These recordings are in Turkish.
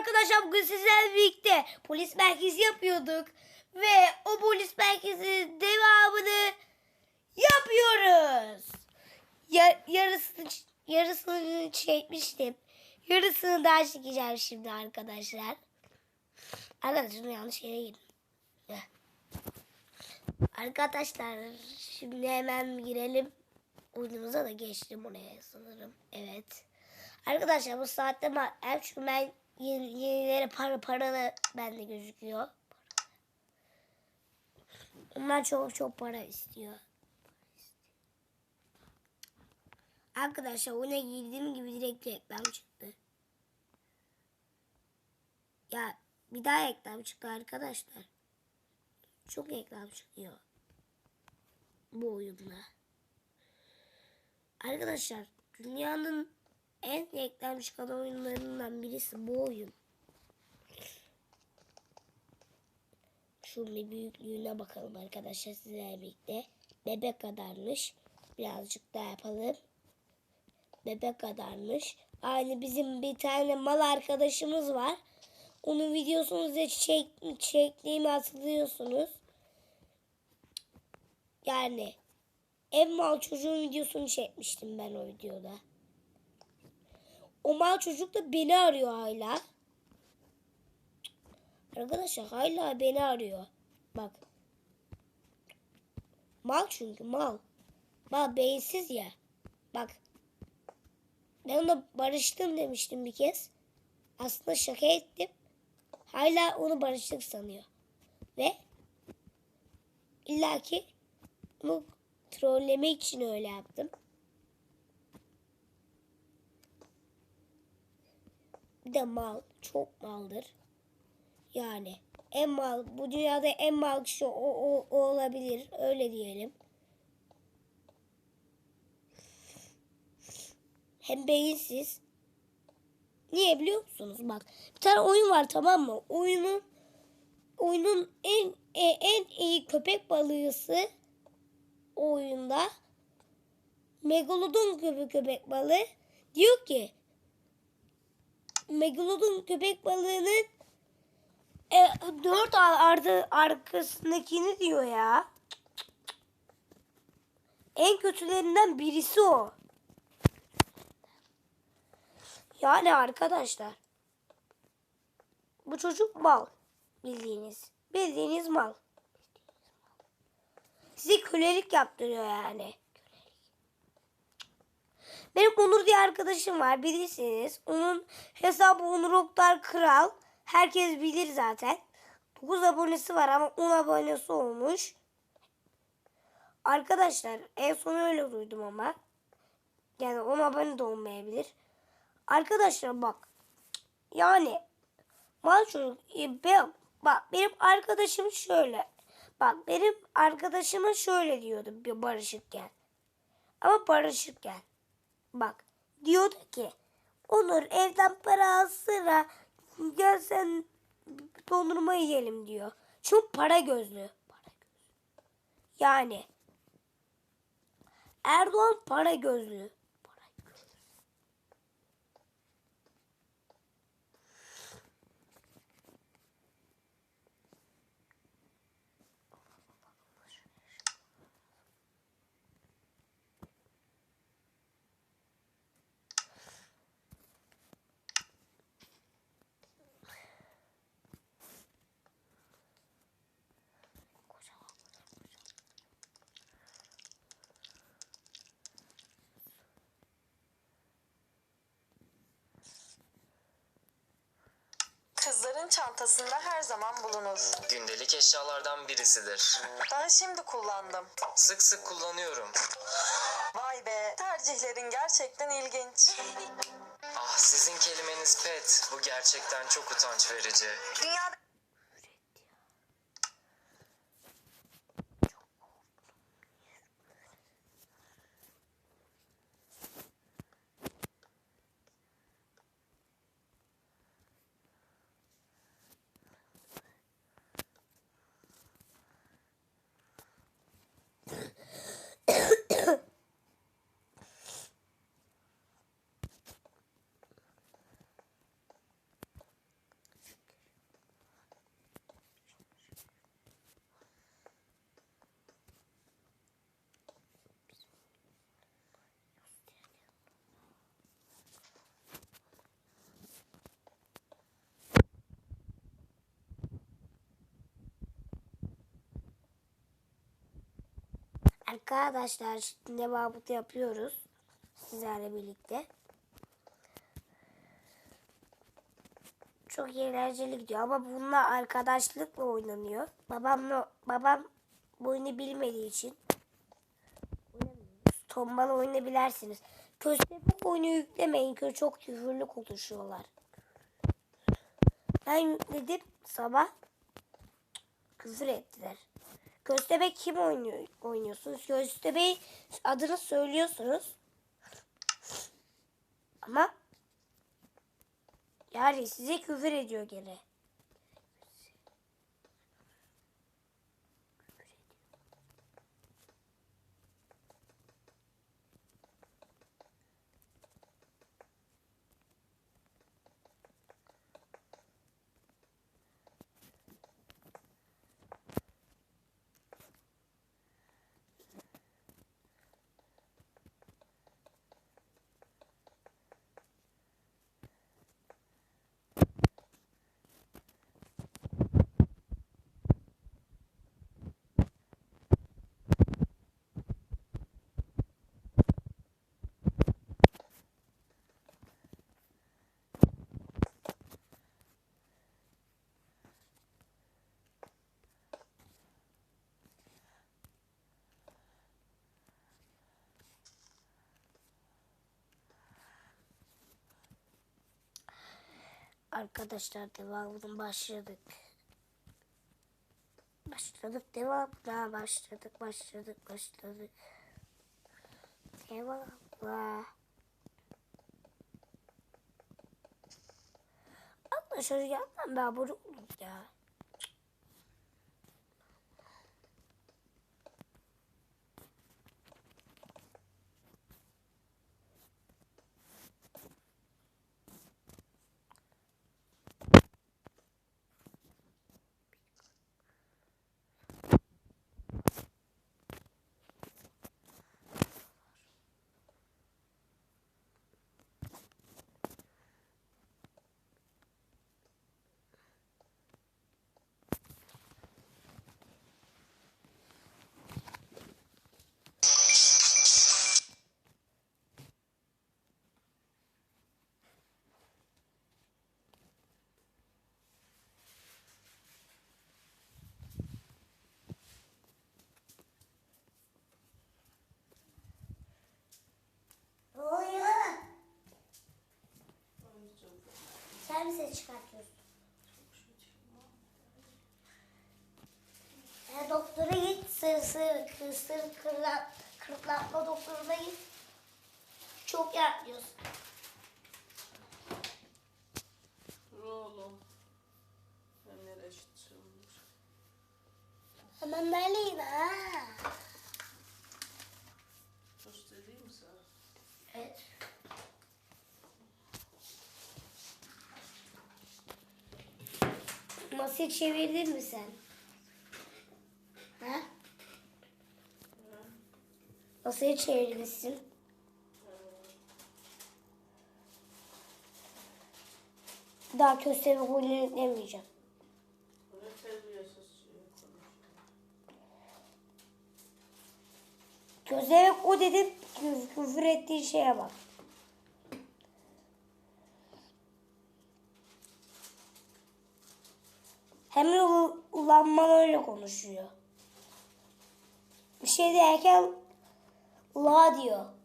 arkadaşlar bugün sizlerle birlikte polis merkezi yapıyorduk. Ve o polis merkezi devamını yapıyoruz. Ya, yarısını, yarısını çekmiştim. Yarısını daha çekeceğim şimdi arkadaşlar. Arkadaşlar yanlış yere girdim. Arkadaşlar şimdi hemen girelim. Oyunumuza da geçtim oraya sanırım. Evet. Arkadaşlar bu saatte ma- çünkü ben yeni, yenileri para paralı bende gözüküyor. Onlar çok çok para istiyor. Arkadaşlar oyuna girdiğim gibi direkt reklam çıktı. Ya bir daha reklam çıktı arkadaşlar. Çok reklam çıkıyor. Bu oyunda. Arkadaşlar dünyanın en reklam çıkan oyunlarından birisi bu oyun. Şunun bir büyüklüğüne bakalım arkadaşlar sizlerle birlikte. Bebek kadarmış. Birazcık daha yapalım. Bebek kadarmış. Aynı bizim bir tane mal arkadaşımız var. Onun videosunu da çek, çektiğimi hatırlıyorsunuz. Yani ev mal çocuğun videosunu çekmiştim ben o videoda. O mal çocuk da beni arıyor hala. Arkadaşlar hala beni arıyor. Bak. Mal çünkü mal. Mal beyinsiz ya. Bak. Ben ona barıştım demiştim bir kez. Aslında şaka ettim. Hala onu barıştık sanıyor. Ve illaki onu trollemek için öyle yaptım. Bir de mal. Çok maldır. Yani en mal bu dünyada en mal kişi o, o, o olabilir. Öyle diyelim. Hem beyinsiz. Niye biliyor musunuz? Bak bir tane oyun var tamam mı? Oyunun oyunun en e, en iyi köpek balığısı oyunda Megalodon gibi köpek balığı diyor ki Megalodon köpek balığının e, dört ardı arkasındakini diyor ya. En kötülerinden birisi o. Yani arkadaşlar. Bu çocuk mal. Bildiğiniz. Bildiğiniz mal. Size kölelik yaptırıyor yani. Benim Onur diye arkadaşım var bilirsiniz. Onun hesabı Onur Oktar Kral. Herkes bilir zaten. 9 abonesi var ama 10 abonesi olmuş. Arkadaşlar en son öyle duydum ama. Yani 10 abone de olmayabilir. Arkadaşlar bak. Yani mal çocuk. e, Ben, bak benim arkadaşım şöyle. Bak benim arkadaşıma şöyle diyordu bir barışıkken. Ama barışıkken. Bak diyordu ki Onur evden para alsana gel sen dondurma yiyelim diyor. Çünkü para gözlü. Para gözlü. Yani Erdoğan para gözlü. Kızların çantasında her zaman bulunur. Gündelik eşyalardan birisidir. Daha şimdi kullandım. Sık sık kullanıyorum. Vay be, tercihlerin gerçekten ilginç. Ah sizin kelimeniz pet. Bu gerçekten çok utanç verici. Dünyada Arkadaşlar şimdi devamını yapıyoruz. Sizlerle birlikte. Çok eğlenceli gidiyor ama bununla arkadaşlıkla oynanıyor. Babamla babam bu oyunu bilmediği için. Tombala oynayabilirsiniz. Köstebek oyunu yüklemeyin ki çok küfürlü konuşuyorlar. Ben yükledim sabah küfür ettiler. Köstebek kim oynuyor, oynuyorsunuz? Köstebek adını söylüyorsunuz. Ama yani size küfür ediyor gene. Arkadaşlar devamını başladık. Başladık devamına başladık başladık başladık. Devamla. Arkadaşlar yandan bir abone olun ya. Ne oluyor? Sen mi ses çıkartıyorsun? Ya doktora git, sır sır, kır sır, kırla, kırtlatma doktoruna git. Çok. Dur oğlum. Ben nereye çıkacağım? Hemen böyleyim ha. Tost edeyim mi sana? Evet. Masayı çevirdin mi sen? Ha? Masayı çevirmişsin. Bir Daha terbiyesiz şey konuşuyor. Köstebek o dedim kü- küfür ettiği şeye bak. Hem de u- ulanman öyle konuşuyor. Bir şey derken ula diyor.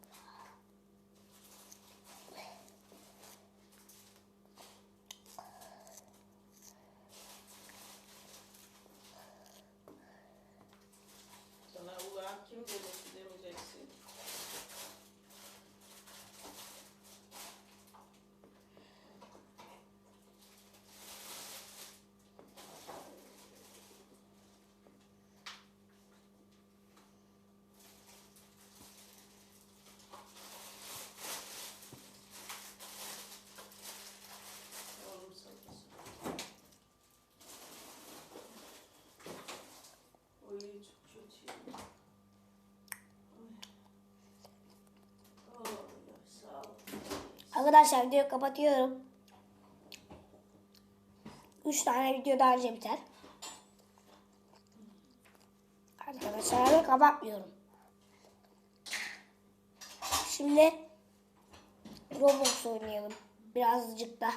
Arkadaşlar videoyu kapatıyorum. 3 tane video daha önce biter. Arkadaşlar kapatmıyorum. Şimdi Roblox oynayalım. Birazcık da.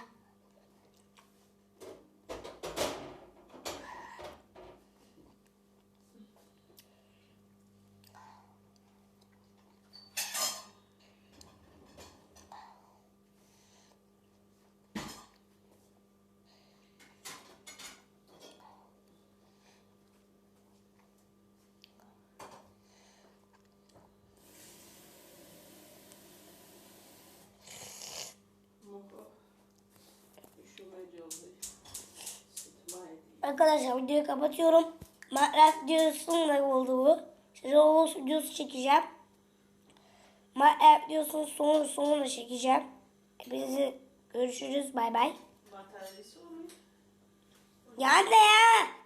Arkadaşlar videoyu kapatıyorum. Minecraft videosunun da olduğu. Size Roblox videosu çekeceğim. Minecraft videosunun sonunu sonunu çekeceğim. Hepinizi görüşürüz. Bay bay. Bataryası oluyor. Ya anne ya.